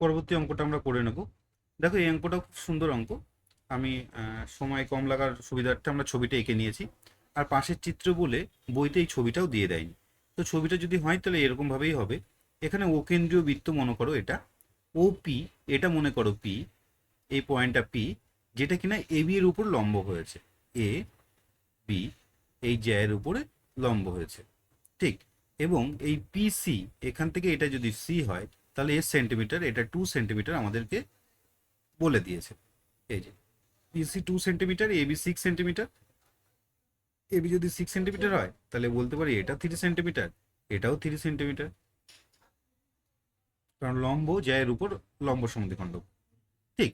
পরবর্তী অঙ্কটা আমরা করে নেব। দেখো, এই অঙ্কটা খুব সুন্দর অঙ্ক। আমি সময় কম লাগার সুবিধার্থে আমরা ছবিটা এঁকে নিয়েছি। আর পাশের চিত্র বলে বইতে এই ছবিটাও দিয়ে দেয়নি। তো ছবিটা যদি হয় তাহলে এরকম ভাবেই হবে। এখানে ও কেন্দ্রীয় বৃত্ত মনে করো এটা। ও পি এটা মনে করো পি এই পয়েন্টটা পি যেটা কিনা এ বি এর উপর লম্ব হয়েছে। এ বি এই জ্যায়ের উপরে লম্ব হয়েছে। ঠিক, এবং এই পিসি এখান থেকে এটা যদি সি হয় তাহলে এর সেন্টিমিটার এটা টু সেন্টিমিটার আমাদেরকে বলে দিয়েছে। এই যে PC two centimetre AB six centimetre AB যদি সিক্স সেন্টিমিটার হয়, তাহলে বলতে পারি এটা থ্রি সেন্টিমিটার এটাও থ্রি সেন্টিমিটার কারণ লম্ব জ্যায়ের উপর লম্ব সমদ্বিখণ্ড ঠিক,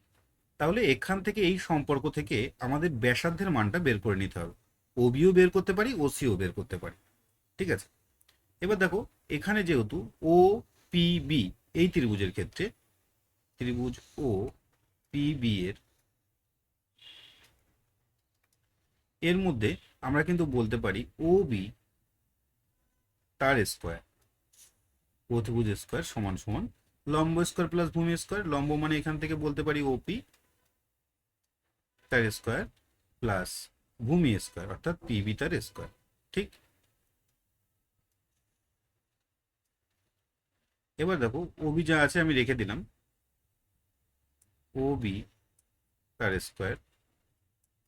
তাহলে এখান থেকে এই সম্পর্ক থেকে আমাদের ব্যাসার্ধের মানটা বের করে নিতে হবে। ওবিও বের করতে পারি ওসিও বের করতে পারি। ঠিক আছে? এবার দেখো, এখানে যেহেতু ও পি বি এই ত্রিভুজের ক্ষেত্রে ত্রিভুজ ও পি বি এর এর মধ্যে আমরা কিন্তু বলতে পারি ও বি তার স্কোয়ার ও ত্রিভুজ স্কোয়ার সমান সমান লম্ব স্কোয়ার প্লাস ভূমি স্কোয়ার লম্ব মানে এখান থেকে বলতে পারি ওপি তার স্কোয়ার প্লাস ভূমি স্কোয়ার অর্থাৎ পিবি তার স্কোয়ার ঠিক? এবার দেখো ওবি যা আছে আমি রেখে দিলাম। ওবি তার স্কোয়ার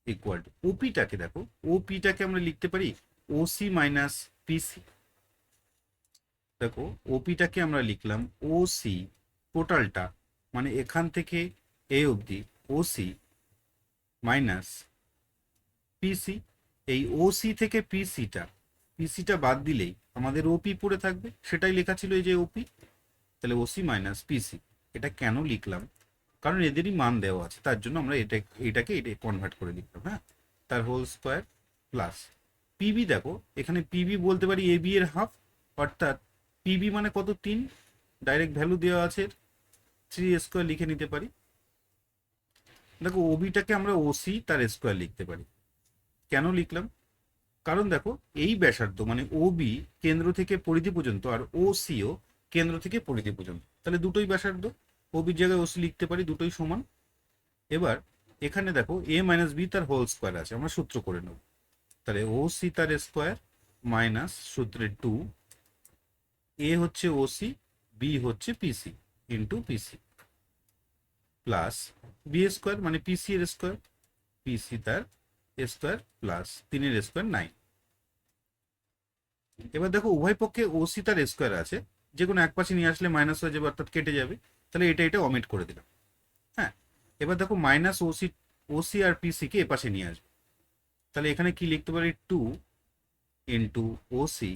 ইকুয়াল টু ওপিটাকে দেখো ওপিটাকে আমরা লিখতে পারি ওসি মাইনাস পিসি দেখো ওপিটাকে আমরা লিখলাম ওসি টোটালটা মানে এখান থেকে এ অবধি ওসি মাইনাস পিসি এই ওসি থেকে পিসিটা পিসিটা বাদ দিলেই আমাদের ওপি পড়ে থাকবে, সেটাই লেখা ছিল এই যে ওপি তাহলে ওসি মাইনাস পিসি এটা কেন লিখলাম? কারণ এদেরই মান দেওয়া আছে, তার জন্য আমরা এটা, এটাকে এটা কনভার্ট করে লিখলাম হ্যাঁ? তার হোল স্কোয়ার প্লাস পিবি দেখো, এখানে পিবি বলতে পারি এ বি এর হাফ অর্থাৎ পিবি মানে কত? তিন। ডাইরেক্ট ভ্যালু দেওয়া আছে থ্রি স্কোয়ার লিখে নিতে পারি। দেখো ওবিটাকে আমরা ওসি তার স্কোয়ার লিখতে পারি। কেন লিখলাম? কারণ দেখো, এই ব্যাসার্ধ মানে ওবি কেন্দ্র থেকে পরিধি পর্যন্ত আর ও সিও কেন্দ্র থেকে পরিধি পর্যন্ত। তাহলে দুটোই ব্যাসার্ধ ওবির জায়গায় ওসি লিখতে পারি, দুটোই সমান। এবার এখানে দেখো এ মাইনাস বি তার হোল স্কোয়ার আছে, আমরা সূত্র করে নেব। তাহলে ও সি তার স্কোয়ার মাইনাস সূত্রের টু এ হচ্ছে ওসি বি হচ্ছে PC into PC plus B square মানে পিসি এর স্কোয়ার পিসি তার স্কোয়ার প্লাস তিনের স্কোয়ার নাইন এবার দেখো, উভয় পক্ষে ওসি তার স্কোয়ার আছে যে কোনো এক পাশে নিয়ে আসলে মাইনাস হয়ে যাবে, অর্থাৎ কেটে যাবে, তাহলে এটা এটা অমিট করে দিলাম। হ্যাঁ? এবার দেখো মাইনাস ওসি ওসি আর পিসি কে পাশে নিয়ে আসবে। তাহলে এখানে কি লিখতে পারি? টু ইন্টু ওসি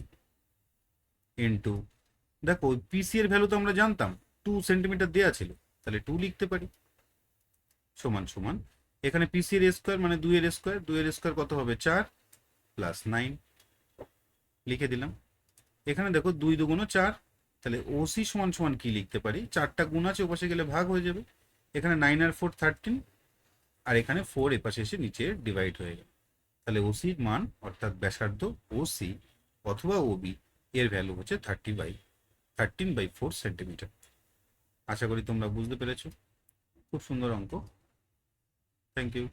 ইন্টু দেখো পিসি এর ভ্যালু তো আমরা জানতাম টু সেন্টিমিটার দেওয়া ছিল, তাহলে টু লিখতে পারি। সমান সমান, এখানে পিসি এর স্কোয়ার মানে দুই এর স্কোয়ার দুই এর স্কোয়ার কত হবে? চার প্লাস নাইন লিখে দিলাম। এখানে দেখো দুই দুগুণ চার তাহলে ওসি সমান সমান কি লিখতে পারি? চারটা গুণ আছে, ওপাশে গেলে ভাগ হয়ে যাবে। এখানে নাইন আর ফোর থার্টিন আর এখানে ফোর এপাশে এসে নিচে ডিভাইড হয়ে গেল। তাহলে ওসির মান, অর্থাৎ ব্যাসার্ধ ওসি অথবা ওবি এর ভ্যালু হচ্ছে thirty by thirteen by four centimetre আশা করি তোমরা বুঝতে পেরেছ। খুব সুন্দর অঙ্ক। Thank you